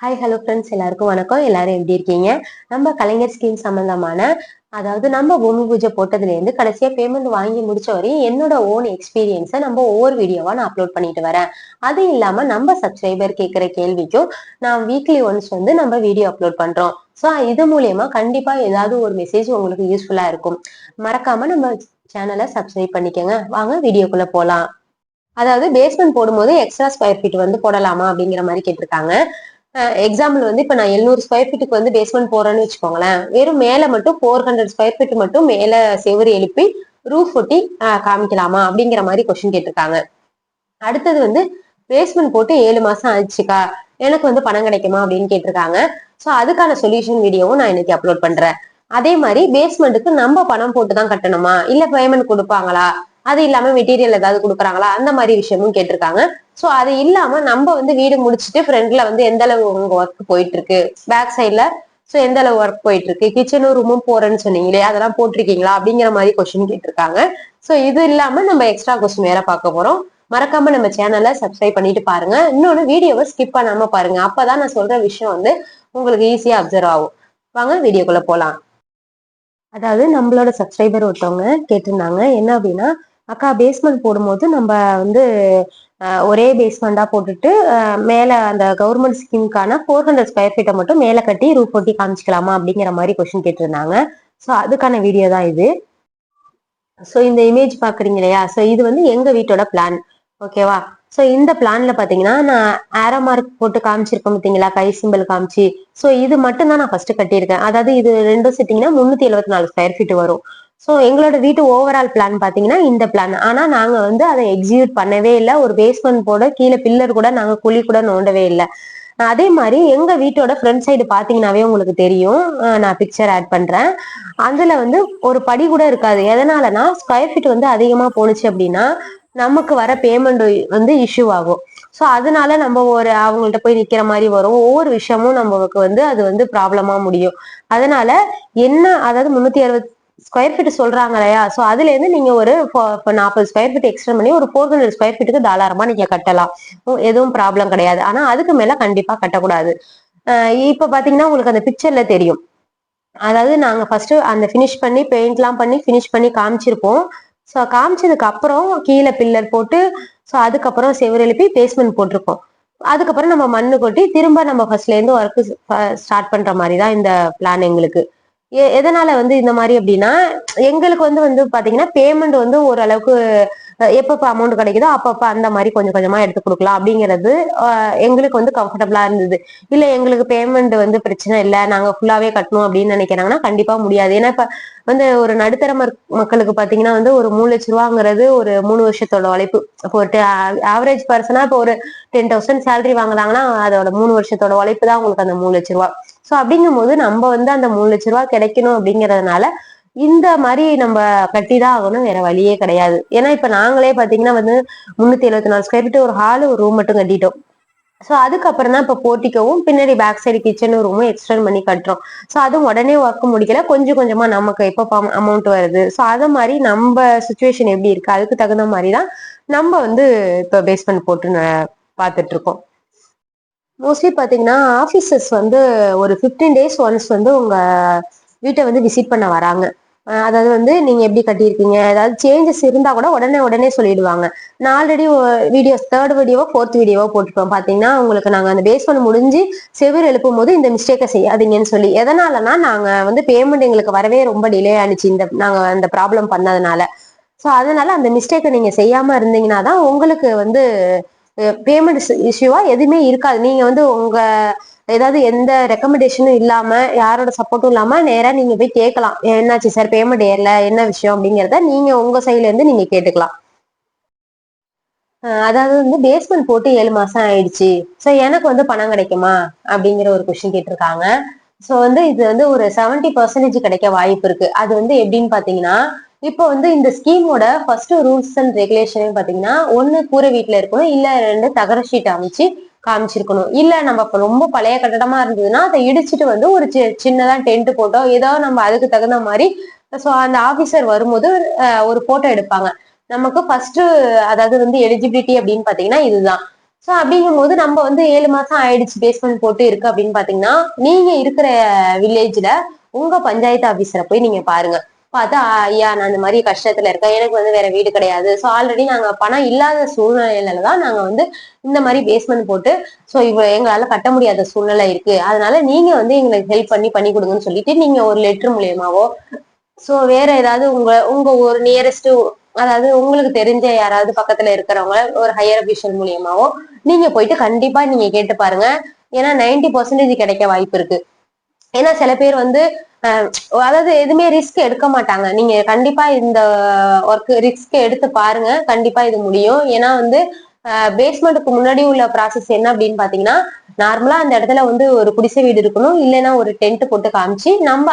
Hi hello friends எல்லாருக்கும் வணக்கம். எல்லாரும் எப்படி இருக்கீங்க? நம்ம கலைஞர் ஸ்கீம் சம்பந்தமான அதாவது நம்ம பூமி பூஜை போட்டதுலேருந்து கடைசியா பேமெண்ட் வாங்கி முடிச்ச வரையும் என்னோட ஓன் எக்ஸ்பீரியன்ஸை நம்ம ஒவ்வொரு வீடியோவா நான் அப்லோட் பண்ணிட்டு வரேன். அது இல்லாம நம்ம சப்ஸ்கிரைபர் கேட்குற கேள்விக்கும் நான் வீக்லி ஒன்ஸ் வந்து நம்ம வீடியோ அப்லோட் பண்றோம். ஸோ இது மூலியமா கண்டிப்பா ஏதாவது ஒரு மெசேஜ் உங்களுக்கு யூஸ்ஃபுல்லா இருக்கும். மறக்காம நம்ம சேனலை சப்ஸ்கிரைப் பண்ணிக்கோங்க. வாங்க வீடியோக்குள்ள போலாம். அதாவது பேஸ்மெண்ட் போடும்போது எக்ஸ்ட்ரா ஸ்கொயர் ஃபீட் வந்து போடலாமா அப்படிங்கிற மாதிரி கேட்டிருக்காங்க. எக்ஸாம்பிள் வந்து இப்போ நான் எழுநூறு ஸ்கொயர் ஃபீட்டுக்கு வந்து பேஸ்மெண்ட் போறேன்னு வச்சுக்கோங்களேன். வெறும் மேலே மட்டும் ஃபோர் ஹண்ட்ரட் ஸ்கொயர் ஃபீட் மட்டும் மேலே செவரு எழுப்பி ரூஃப் ஒட்டி காமிக்கலாமா? அப்படிங்கிற மாதிரி கொஸ்டின் கேட்டிருக்காங்க. அடுத்தது வந்து பேஸ்மெண்ட் போட்டு ஏழு மாசம் ஆச்சுக்கா எனக்கு வந்து பணம் கிடைக்குமா? அப்படின்னு கேட்டிருக்காங்க. ஸோ அதுக்கான சொல்யூஷன் வீடியோவும் நான் இன்னைக்கு அப்லோட் பண்றேன். அதே மாதிரி பேஸ்மெண்ட்டுக்கு நம்ம பணம் போட்டு தான் கட்டணுமா? இல்ல பேமெண்ட் கொடுப்பாங்களா? அது இல்லாம மெட்டீரியல் ஏதாவது கொடுக்குறாங்களா? அந்த மாதிரி விஷயமும் கேட்டிருக்காங்க. ஸோ அது இல்லாம நம்ம வந்து வீடு முடிச்சுட்டு ஃப்ரண்ட்ல வந்து எந்த அளவு உங்க ஒர்க் போயிட்டு இருக்கு பேக் சைட்ல ஸோ எந்த அளவு ஒர்க் போயிட்டு இருக்கு கிச்சனும் ரூமும் போறேன்னு சொன்னீங்களே அதெல்லாம் போட்டிருக்கீங்களா? அப்படிங்கிற மாதிரி கொஸ்டின் கேட்டிருக்காங்க. ஸோ இது இல்லாம நம்ம எக்ஸ்ட்ரா கொஸ்டின் வேற பார்க்க போறோம். மறக்காம நம்ம சேனலை சப்ஸ்கிரைப் பண்ணிட்டு பாருங்க. இன்னொன்னு வீடியோவை ஸ்கிப் பண்ணாம பாருங்க. அப்பதான் நான் சொல்ற விஷயம் வந்து உங்களுக்கு ஈஸியா அப்சர்வ் ஆகும். வாங்க வீடியோக்குள்ள போலாம். அதாவது நம்மளோட சப்ஸ்கிரைபர் ஒருத்தவங்க கேட்டிருந்தாங்க. என்ன அப்படின்னா அக்கா பேஸ்மெண்ட் போடும்போது நம்ம வந்து ஒரே பேஸ்மெண்டா போட்டுட்டு மேல அந்த கவர்மெண்ட் ஸ்கீமுக்கான ஃபோர் ஹண்ட்ரட் ஸ்கொயர் ஃபீட்டை மட்டும் மேல கட்டி ரூப் ஒட்டி காமிச்சிக்கலாமா அப்படிங்கிற மாதிரி கொஸ்டின் கேட்டிருந்தாங்க. ஸோ அதுக்கான வீடியோ தான் இது. ஸோ இந்த இமேஜ் பாக்குறீங்க இல்லையா? ஸோ இது வந்து எங்க வீட்டோட பிளான் ஓகேவா ஸோ இந்த பிளான்ல பாத்தீங்கன்னா நான் ஆரோ மார்க் போட்டு காமிச்சிருக்கேன் பார்த்தீங்களா? கை சிம்பிள் காமிச்சு. ஸோ இது மட்டும் தான் நான் ஃபர்ஸ்ட் கட்டியிருக்கேன். அதாவது இது ரெண்டும் சேர்த்தீங்கன்னா முன்னூத்தி எழுபத்தி நாலு ஸ்கொயர் ஃபீட் வரும். ஸோ எங்களோட வீட்டு ஓவரால் பிளான் பார்த்தீங்கன்னா இந்த பிளான் ஆனால் நாங்கள் வந்து அதை எக்ஸிக்யூட் பண்ணவே இல்லை. ஒரு பேஸ்மெண்ட் போட கீழே பில்லர் கூட நாங்கள் குழி கூட நோண்டவே இல்லை. அதே மாதிரி எங்க வீட்டோட ஃப்ரண்ட் சைடு பாத்தீங்கன்னாவே உங்களுக்கு தெரியும். நான் பிக்சர் ஆட் பண்றேன். அதுல வந்து ஒரு படி கூட இருக்காது. எதனாலனா ஸ்கொயர் ஃபீட் வந்து அதிகமா போணுச்சு அப்படின்னா நமக்கு வர பேமெண்ட் வந்து இஷ்யூ ஆகும். ஸோ அதனால நம்ம ஒரு அவங்கள்ட்ட போய் நிக்கிற மாதிரி வரும். ஒவ்வொரு விஷயமும் நம்மளுக்கு வந்து அது வந்து ப்ராப்ளமா முடியும். அதனால என்ன அதாவது முன்னூத்தி அறுபத்தி ஸ்கொயர் ஃபீட் சொல்றாங்க இல்லையா ஸோ அதுல இருந்து நீங்க ஒரு நாற்பது ஸ்கொயர் ஃபீட் எக்ஸ்டெண்ட் பண்ணி ஒரு ஃபோர் ஹண்ட்ரட் ஸ்கொயர் ஃபீட்டுக்கு தாராளமா நீங்க கட்டலாம். எதுவும் ப்ராப்ளம் கிடையாது. ஆனா அதுக்கு மேல கண்டிப்பா கட்டக்கூடாது. இப்ப பாத்தீங்கன்னா உங்களுக்கு அந்த பிக்சர்ல தெரியும். அதாவது நாங்க ஃபர்ஸ்ட் அந்த ஃபினிஷ் பண்ணி பெயிண்ட்லாம் பண்ணி ஃபினிஷ் பண்ணி காமிச்சிருப்போம். ஸோ காமிச்சதுக்கு அப்புறம் கீழே பில்லர் போட்டு ஸோ அதுக்கப்புறம் செவர் எழுப்பி பேஸ்மெண்ட் போட்டிருக்கோம். அதுக்கப்புறம் நம்ம மண்ணு கொட்டி திரும்ப நம்ம ஃபர்ஸ்ட்ல இருந்து ஒர்க் ஸ்டார்ட் uh, பண்ற மாதிரி தான் இந்த பிளான் எங்களுக்கு. எதனால வந்து இந்த மாதிரி அப்படின்னா எங்களுக்கு வந்து வந்து பாத்தீங்கன்னா பேமெண்ட் வந்து ஓரளவுக்கு எப்பப்ப அமௌண்ட் கிடைக்குதோ அப்பப்ப அந்த மாதிரி கொஞ்சம் கொஞ்சமா எடுத்து கொடுக்கலாம் அப்படிங்கிறது எங்களுக்கு வந்து கம்ஃபர்டபுளா இருந்தது. இல்ல எங்களுக்கு பேமெண்ட் வந்து பிரச்சனை இல்லை நாங்க ஃபுல்லாவே கட்டணும் அப்படின்னு நினைக்கிறாங்கன்னா கண்டிப்பா முடியாது. ஏன்னா இப்ப வந்து ஒரு நடுத்தர மக்களுக்கு பாத்தீங்கன்னா வந்து ஒரு மூணு லட்ச ரூபாங்கிறது ஒரு மூணு வருஷத்தோட உழைப்பு. இப்போ ஒரு ஆவரேஜ் பர்சனா இப்போ ஒரு டென் தௌசண்ட் சேலரி வாங்குறாங்கன்னா அதோட மூணு வருஷத்தோட உழைப்பு தான் உங்களுக்கு அந்த மூணு லட்ச ரூபா. ஸோ அப்படிங்கும் போது நம்ம வந்து அந்த மூணு லட்ச ரூபா கிடைக்கணும் அப்படிங்கறதுனால இந்த மாதிரி நம்ம கட்டி தான் ஆகணும் வேற வழியே கிடையாது. ஏன்னா இப்ப நாங்களே பாத்தீங்கன்னா வந்து முன்னூத்தி எழுபத்தி நாலு ஸ்கொயர் ஃபீட் ஒரு ஹாலு ஒரு ரூம் மட்டும் கட்டிட்டோம். ஸோ அதுக்கப்புறம் தான் இப்போ போட்டிக்கவும் பின்னாடி பேக் சைடு கிச்சன் ரூமும் எக்ஸ்டெண்ட் பண்ணி கட்டுறோம். ஸோ அதுவும் உடனே ஒர்க் முடிக்கல. கொஞ்சம் கொஞ்சமா நமக்கு எப்போ அமௌண்ட் வருது? ஸோ அதை மாதிரி நம்ம சுச்சுவேஷன் எப்படி இருக்கு? அதுக்கு தகுந்த மாதிரி தான் நம்ம வந்து இப்போ பேஸ்மெண்ட் போட்டு பார்த்துட்டு இருக்கோம். மோஸ்ட்லி பார்த்தீங்கன்னா ஆஃபீஸர்ஸ் வந்து ஒரு ஃபிஃப்டீன் டேஸ் ஒன்ஸ் வந்து உங்க வீட்டை வந்து விசிட் பண்ண வராங்க. அதாவது வந்து நீங்க எப்படி கட்டியிருக்கீங்க? ஏதாவது சேஞ்சஸ் இருந்தா கூட உடனே உடனே சொல்லிடுவாங்க. நான் ஆல்ரெடி வீடியோஸ் தேர்ட் வீடியோவோ ஃபோர்த் வீடியோவோ போட்டுருப்போம் பாத்தீங்கன்னா உங்களுக்கு நாங்க அந்த பேஸ் பண்ண முடிஞ்சு செவிர் எழுப்பும் போது இந்த மிஸ்டேக்கை செய்யாதீங்கன்னு சொல்லி. எதனாலனா நாங்க வந்து பேமெண்ட் எங்களுக்கு வரவே ரொம்ப டிலே ஆனிச்சு. இந்த நாங்க அந்த ப்ராப்ளம் பண்ணதுனால. ஸோ அதனால அந்த மிஸ்டேக்கை நீங்க செய்யாம இருந்தீங்கன்னா தான் உங்களுக்கு வந்து பேமெண்ட் இஷ்யூவா எதுவுமே இருக்காது. நீங்க வந்து உங்க ஏதாவது எந்த ரெக்கமெண்டேஷனும் இல்லாம யாரோட சப்போர்ட்டும் இல்லாம நேரா நீங்க போய் கேட்கலாம். என்னாச்சு சார் பேமெண்ட் ஏறல? என்ன விஷயம்? அப்படிங்கிறத நீங்க உங்க சைட்ல இருந்து நீங்க கேட்டுக்கலாம். அதாவது வந்து பேஸ்மெண்ட் போட்டு ஏழு மாசம் ஆயிடுச்சு. ஸோ எனக்கு வந்து பணம் கிடைக்குமா? அப்படிங்கிற ஒரு கொஸ்டின் கேட்டிருக்காங்க. ஸோ வந்து இது வந்து ஒரு செவன்டி பர்சன்டேஜ் கிடைக்க வாய்ப்பு இருக்கு. அது வந்து எப்படின்னு பாத்தீங்கன்னா இப்போ வந்து இந்த ஸ்கீமோட ஃபர்ஸ்ட் ரூல்ஸ் அண்ட் ரெகுலேஷன் பாத்தீங்கன்னா ஒன்னு கூரை வீட்டுல இருக்கணும் இல்ல ரெண்டு தகர ஷீட் அமைச்சு காமிச்சிருக்கணும். இல்ல நம்ம இப்ப ரொம்ப பழைய கட்டடமா இருந்ததுன்னா அதை இடிச்சுட்டு வந்து ஒரு சின்னதா டென்ட் போட்டோ ஏதோ நம்ம அதுக்கு தகுந்த மாதிரி ஸோ அந்த ஆபீசர் வரும்போது ஒரு போட்டோ எடுப்பாங்க. நமக்கு ஃபர்ஸ்ட் அதாவது வந்து எலிஜிபிலிட்டி அப்படின்னு பாத்தீங்கன்னா இதுதான். ஸோ அப்படிங்கும்போது நம்ம வந்து ஏழு மாசம் ஆயிடுச்சு பேஸ்மெண்ட் போட்டு இருக்கு அப்படின்னு பாத்தீங்கன்னா நீங்க இருக்கிற வில்லேஜ்ல உங்க பஞ்சாயத்து ஆபீசரை போய் நீங்க பாருங்க. பார்த்தா ஐயா நான் இந்த மாதிரி கஷ்டத்துல இருக்கேன். எனக்கு வந்து வேற வீடு கிடையாது. ஸோ ஆல்ரெடி நாங்க பணம் இல்லாத சூழ்நிலையில தான் நாங்க வந்து இந்த மாதிரி பேஸ்மெண்ட் போட்டு ஸோ இவ எங்களால கட்ட முடியாத சூழ்நிலை இருக்கு. அதனால நீங்க வந்து எங்களுக்கு ஹெல்ப் பண்ணி பண்ணி கொடுங்கன்னு சொல்லிட்டு நீங்க ஒரு லெட்டர் மூலியமாவோ ஸோ வேற ஏதாவது உங்க உங்க ஒரு நியரஸ்ட் அதாவது உங்களுக்கு தெரிஞ்ச யாராவது பக்கத்துல இருக்கிறவங்க ஒரு ஹையர் அபிஷியல் மூலியமாவோ நீங்க போயிட்டு கண்டிப்பா நீங்க கேட்டு பாருங்க. ஏன்னா நைன்டி பர்சன்டேஜ் கிடைக்க வாய்ப்பு இருக்கு. ஏன்னா சில பேர் வந்து அதாவது எதுவுமே ரிஸ்க் எடுக்க மாட்டாங்க. நீங்க கண்டிப்பா இந்த ஒர்க் ரிஸ்க் எடுத்து பாருங்க. கண்டிப்பா இது முடியும். ஏன்னா வந்து பேஸ்மெண்ட்டுக்கு முன்னாடி உள்ள ப்ராசஸ் என்ன அப்படின்னு பாத்தீங்கன்னா நார்மலா அந்த இடத்துல வந்து ஒரு குடிசை வீடு இருக்கணும். இல்லைன்னா ஒரு டென்ட் போட்டு காமிச்சு நம்ம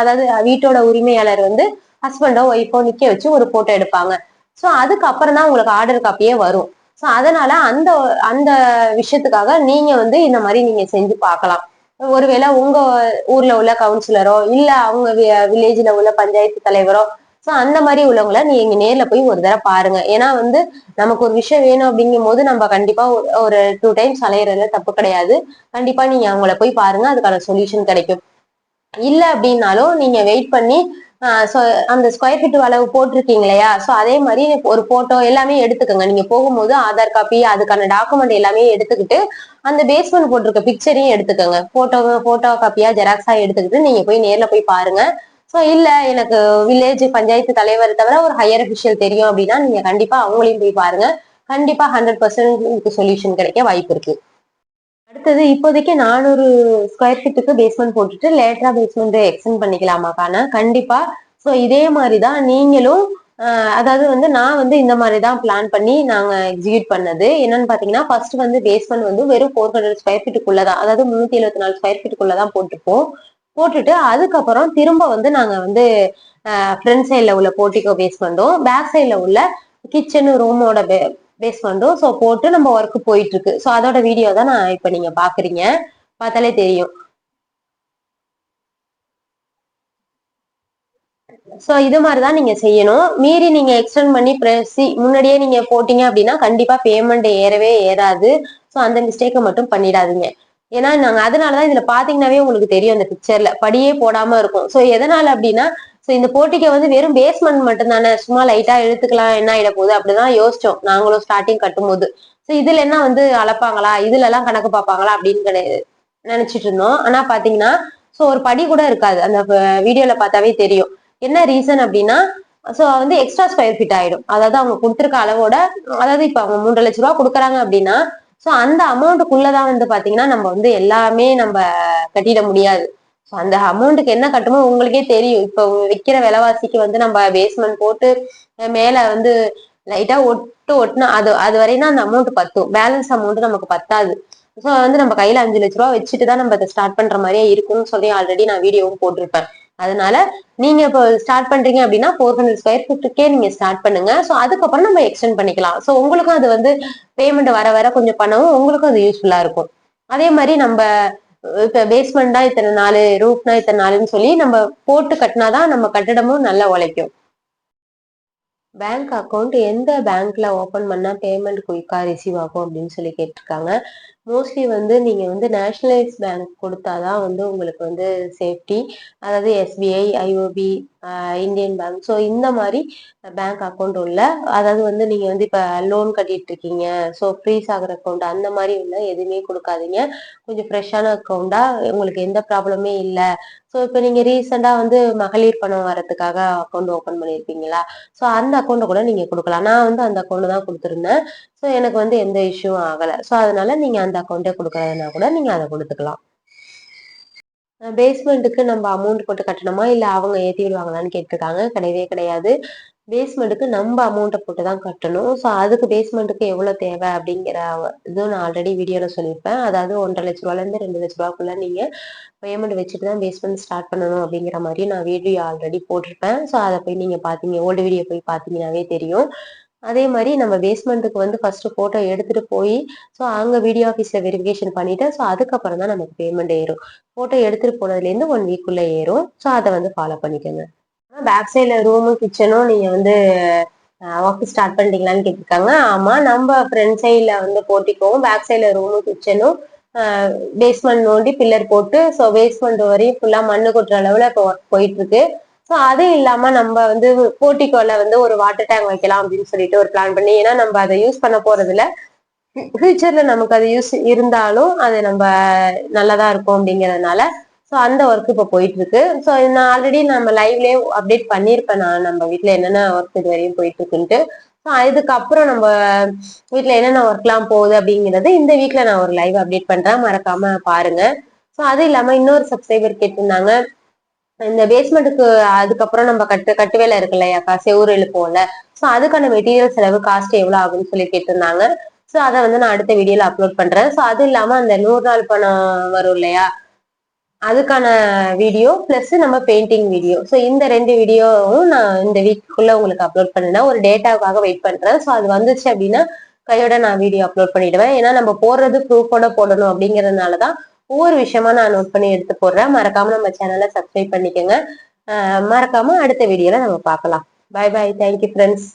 அதாவது வீட்டோட உரிமையாளர் வந்து ஹஸ்பண்டோ ஒய்ஃபோ நிக்க வச்சு ஒரு போட்டோ எடுப்பாங்க. ஸோ அதுக்கப்புறம் தான் உங்களுக்கு ஆர்டர் காப்பியே வரும். ஸோ அதனால அந்த அந்த விஷயத்துக்காக நீங்க வந்து இந்த மாதிரி நீங்க செஞ்சு பார்க்கலாம். ஒருவேளை உங்க ஊர்ல உள்ள கவுன்சிலரோ இல்ல அவங்க வில்லேஜ்ல உள்ள பஞ்சாயத்து தலைவரோ ஸோ அந்த மாதிரி உள்ளவங்கள நீங்க நேர்ல போய் ஒரு தடவை பாருங்க. ஏன்னா வந்து நமக்கு ஒரு விஷயம் வேணும் அப்படிங்கும் போது நம்ம கண்டிப்பா ஒரு டூ டைம்ஸ் அலையிறதுல தப்பு கிடையாது. கண்டிப்பா நீங்க அவங்கள போய் பாருங்க அதுக்கான சொல்யூஷன் கிடைக்கும். இல்ல அப்படின்னாலும் நீங்க வெயிட் பண்ணி அந்த ஸ்கொயர் ஃபீட் அளவு போட்டிருக்கீங்க இல்லையா ஸோ அதே மாதிரி ஒரு போட்டோ எல்லாமே எடுத்துக்கோங்க. நீங்க போகும்போது ஆதார் காப்பி அதுக்கான டாக்குமெண்ட் எல்லாமே எடுத்துக்கிட்டு அந்த பேஸ்மெண்ட் போட்டிருக்க பிக்சரையும் எடுத்துக்கோங்க. போட்டோ போட்டோ காப்பியா ஜெராக்ஸா எடுத்துக்கிட்டு நீங்க போய் நேர்ல போய் பாருங்க. ஸோ இல்ல எனக்கு வில்லேஜ் பஞ்சாயத்து தலைவர் தவிர ஒரு ஹையர் அபிஷியல் தெரியும் அப்படின்னா நீங்க கண்டிப்பா அவங்களையும் போய் பாருங்க. கண்டிப்பா ஹண்ட்ரட் பர்சன்ட் சொல்யூஷன் கிடைக்க வாய்ப்பு இருக்கு. அடுத்தது இப்போதைக்கு நானூறு ஸ்கொயர் ஃபீட்டுக்கு பேஸ்மெண்ட் போட்டுட்டு லேட்டரா பேஸ்மெண்ட் எக்ஸ்டெண்ட் பண்ணிக்கலாமாக்கான கண்டிப்பா. ஸோ இதே மாதிரி தான் நீங்களும் அதாவது வந்து நான் வந்து இந்த மாதிரி தான் பிளான் பண்ணி நாங்க எக்ஸிக்யூட் பண்ணது. என்னன்னு பாத்தீங்கன்னா ஃபர்ஸ்ட் வந்து பேஸ்மெண்ட் வந்து வெறும் ஃபோர் ஹண்ட்ரட் ஸ்கொயர் ஃபீட்டுக்குள்ள தான் அதாவது முன்னூத்தி எழுபத்தி நாலு ஸ்கொயர் ஃபீட்டுக்குள்ள தான் போட்டுப்போம் போட்டுட்டு அதுக்கப்புறம் திரும்ப வந்து நாங்க வந்து ஃப்ரண்ட் சைட்ல உள்ள போட்டிக்கோ பேஸ்மெண்ட்டும் பேக் சைட்ல உள்ள கிச்சனு ரூமோட பேஸ்மெண்ட்டும் ஸோ போட்டு நம்ம ஒர்க் போயிட்டு இருக்கு ஸோ அதோட வீடியோ தான் நான் இப்போ நீங்க பாக்குறீங்க. பார்த்தாலே தெரியும். ஸோ இது மாதிரிதான் நீங்க செய்யணும். மீறி நீங்க எக்ஸ்டெண்ட் பண்ணி ப்ரெசி முன்னாடியே நீங்க போட்டீங்க அப்படின்னா கண்டிப்பா பேமெண்ட் ஏறவே ஏறாது. ஸோ அந்த மிஸ்டேக்கை மட்டும் பண்ணிடாதீங்க. ஏன்னா நாங்க அதனாலதான் இதுல பாத்தீங்கன்னாவே உங்களுக்கு தெரியும் அந்த பிக்சர்ல படியே போடாம இருக்கும். ஸோ எதனால அப்படின்னா ஸோ இந்த போட்டிக்கு வந்து வெறும் பேஸ்மெண்ட் மட்டும் தானே சும்மா லைட்டா எழுத்துக்கலாம் என்ன ஆயிட போகுது? அப்படிதான் யோசிச்சோம். நாங்களும் ஸ்டார்டிங் கட்டும் போது ஸோ இதுல என்ன வந்து அளப்பாங்களா? இதுல எல்லாம் கணக்கு பார்ப்பாங்களா? அப்படின்னு கிடையாது நினைச்சிட்டு இருந்தோம். ஆனா பாத்தீங்கன்னா ஸோ ஒரு படி கூட இருக்காது. அந்த வீடியோல பார்த்தாவே தெரியும். என்ன ரீசன் அப்படின்னா ஸோ வந்து எக்ஸ்ட்ரா ஸ்கொயர் ஃபீட் ஆயிடும். அதாவது அவங்க கொடுத்துருக்க அளவோட அதாவது இப்போ அவங்க மூன்று லட்ச ரூபா கொடுக்குறாங்க அப்படின்னா ஸோ அந்த அமௌண்ட்டுக்குள்ளதான் வந்து பாத்தீங்கன்னா நம்ம வந்து எல்லாமே நம்ம கட்டிட முடியாது. அந்த அமௌண்ட்டுக்கு என்ன கட்டுமோ உங்களுக்கே தெரியும். இப்போ விற்கிற விலைவாசிக்கு வந்து நம்ம பேஸ்மெண்ட் போட்டு மேல வந்து லைட்டா ஒட்டு ஒட்டுனா அது அது வரையும் அந்த அமௌண்ட் பத்தும். பேலன்ஸ் அமௌண்ட் நமக்கு பத்தாது. ஸோ வந்து நம்ம கையில அஞ்சு லட்ச ரூபா வச்சுட்டு தான் நம்ம அதை ஸ்டார்ட் பண்ற மாதிரியே இருக்கும்னு சொல்லி ஆல்ரெடி நான் வீடியோவும் போட்டிருப்பேன். அதனால நீங்க இப்போ ஸ்டார்ட் பண்றீங்க அப்படின்னா ஃபோர் ஹண்ட்ரட் ஸ்கொயர் ஃபீட்டுக்கே நீங்க ஸ்டார்ட் பண்ணுங்க. ஸோ அதுக்கப்புறம் நம்ம எக்ஸ்டெண்ட் பண்ணிக்கலாம். ஸோ உங்களுக்கும் அது வந்து பேமெண்ட் வர வர கொஞ்சம் பண்ணவும் உங்களுக்கும் அது யூஸ்ஃபுல்லா இருக்கும். அதே மாதிரி நம்ம இப்ப பேஸ்மெண்டா இத்தனை நாலு ரூப்னா இத்தனை நாலுன்னு சொல்லி நம்ம போட்டு கட்டினாதான் நம்ம கட்டிடமும் நல்லா உழைக்கும். பேங்க் அக்கௌண்ட் எந்த பேங்க்ல ஓபன் பண்ணா பேமெண்ட் குயிக்கா ரிசீவ் ஆகும் அப்படின்னு சொல்லி கேட்டிருக்காங்க. மோஸ்ட்லி வந்து நீங்க வந்து நேஷனலைஸ் பேங்க் கொடுத்தாதான் வந்து உங்களுக்கு வந்து சேஃப்டி அதாவது SBI IOB Indian bank so இந்த மாதிரி பேங்க் அக்கௌண்ட் உள்ள அதாவது வந்து நீங்க வந்து இப்ப லோன் கட்டிட்டு இருக்கீங்க ஸோ ஃப்ரீஸ் ஆகிற அக்கௌண்ட் அந்த மாதிரி உள்ள எதுவுமே கொடுக்காதீங்க. கொஞ்சம் ஃப்ரெஷ்ஷான அக்கௌண்டா உங்களுக்கு எந்த ப்ராப்ளமே இல்லை. ஸோ இப்போ நீங்க ரீசெண்டா வந்து மகளிர் பணம் வரதுக்காக அக்கௌண்ட் ஓப்பன் பண்ணியிருப்பீங்களா ஸோ அந்த அக்கௌண்ட்டை கூட நீங்க கொடுக்கலாம். நான் வந்து அந்த அக்கௌண்ட் தான் கொடுத்துருந்தேன். ஸோ எனக்கு வந்து எந்த இஷ்யூவும் ஆகலை. ஸோ அதனால நீங்கள் அந்த அக்கௌண்ட்டே கொடுக்குறதுனா கூட நீங்கள் அதை கொடுத்துக்கலாம். பேஸ்மெண்ட்டுக்கு நம்ம அமௌண்ட் போட்டு கட்டணுமா? இல்லை அவங்க ஏற்றி விடுவாங்களான்னு கேட்டிருக்காங்க. கிடையவே கிடையாது. பேஸ்மெண்ட்டுக்கு நம்ம அமௌண்ட்டை போட்டு தான் கட்டணும். ஸோ அதுக்கு பேஸ்மெண்ட்டுக்கு எவ்வளோ தேவை அப்படிங்கிற இதுவும் நான் ஆல்ரெடி வீடியோவில் சொல்லியிருப்பேன். அதாவது ஒன்றரை லட்ச ரூபாலேருந்து ரெண்டு லட்ச ரூபாக்குள்ள நீங்கள் பேமெண்ட் வச்சுட்டு தான் பேஸ்மெண்ட் ஸ்டார்ட் பண்ணணும் அப்படிங்கிற மாதிரி நான் வீடியோ ஆல்ரெடி போட்டிருப்பேன். ஸோ அதை போய் நீங்கள் பார்த்தீங்க ஓல்டு வீடியோ போய் பார்த்தீங்கன்னாவே தெரியும். அதே மாதிரி நம்ம பேஸ்மெண்ட்டுக்கு வந்து ஃபர்ஸ்ட் போட்டோ எடுத்துட்டு போய் ஸோ அங்கே வீடியோ ஆஃபீஸில் வெரிஃபிகேஷன் பண்ணிட்டு ஸோ அதுக்கப்புறம் தான் நமக்கு பேமெண்ட் ஏறும். ஃபோட்டோ எடுத்துட்டு போனதுலேருந்து ஒன் வீக்குள்ளே ஏறும். ஸோ அதை வந்து ஃபாலோ பண்ணிக்கோங்க. பேக் சைடில் ரூமும் கிச்சனும் நீங்கள் வந்து ஆஃபீஸ் ஸ்டார்ட் பண்ணிட்டீங்களான்னு கேட்டிருக்காங்க. ஆமா நம்ம ஃப்ரண்ட் சைடில் வந்து போட்டிக்கவும் பேக் சைடில் ரூமும் கிச்சனும் பேஸ்மெண்ட் நோண்டி பில்லர் போட்டு ஸோ பேஸ்மெண்ட் வரையும் ஃபுல்லாக மண்ணு கொட்டுற அளவில் இப்போ ஒர்க் போயிட்டு இருக்கு. ஸோ அது இல்லாம நம்ம வந்து போர்ட்டிகோல வந்து ஒரு வாட்டர் டேங்க் வைக்கலாம் அப்படின்னு சொல்லிட்டு ஒரு பிளான் பண்ணி ஏன்னா நம்ம அதை யூஸ் பண்ண போறதுல ஃபியூச்சர்ல நமக்கு அது யூஸ் இருந்தாலும் அது நம்ம நல்லதா இருக்கும் அப்படிங்கறதுனால ஸோ அந்த ஒர்க் இப்போ போயிட்டு இருக்கு ஸோ நான் ஆல்ரெடி நம்ம லைவ்லயே அப்டேட் பண்ணியிருப்பேன் நான். நம்ம வீட்டில் என்னென்ன ஒர்க் இது வரையும் போயிட்டு இருக்குன்ட்டு ஸோ அதுக்கப்புறம் நம்ம வீட்டில் என்னென்ன ஒர்க்லாம் போகுது அப்படிங்கிறது இந்த வீக்ல நான் ஒரு லைவ் அப்டேட் பண்றேன். மறக்காம பாருங்க. ஸோ அது இல்லாம இன்னொரு சப்ஸ்கிரைபர் கேட்டிருந்தாங்க. இந்த பேஸ்மெண்ட்டுக்கு அதுக்கப்புறம் நம்ம கட்டு கட்டு வேலை இருக்கு இல்லையாக்கா செவ்வறு எழுப்போம்ல ஸோ அதுக்கான மெட்டீரியல் செலவு காஸ்ட் எவ்வளவு ஆகும்னு சொல்லி கேட்டிருந்தாங்க. ஸோ அதை வந்து நான் அடுத்த வீடியோல அப்லோட் பண்றேன். ஸோ அது இல்லாம அந்த நூறு நாள் பணம் வரும் இல்லையா அதுக்கான வீடியோ பிளஸ் நம்ம பெயிண்டிங் வீடியோ ஸோ இந்த ரெண்டு வீடியோவும் நான் இந்த வீக்குள்ள உங்களுக்கு அப்லோட் பண்ணினா ஒரு டேட்டாவுக்காக வெயிட் பண்றேன். ஸோ அது வந்துச்சு அப்படின்னா கையோட நான் வீடியோ அப்லோட் பண்ணிடுவேன். ஏன்னா நம்ம போடுறது ப்ரூஃபோட போடணும் அப்படிங்கறதுனால தான் ஒவ்வொரு விஷயமா நான் நோட் பண்ணி எடுத்து போடுறேன். மறக்காம நம்ம சேனலை சப்ஸ்கிரைப் பண்ணிக்கோங்க. மறக்காம அடுத்த வீடியோல நம்ம பார்க்கலாம். By by thank you friends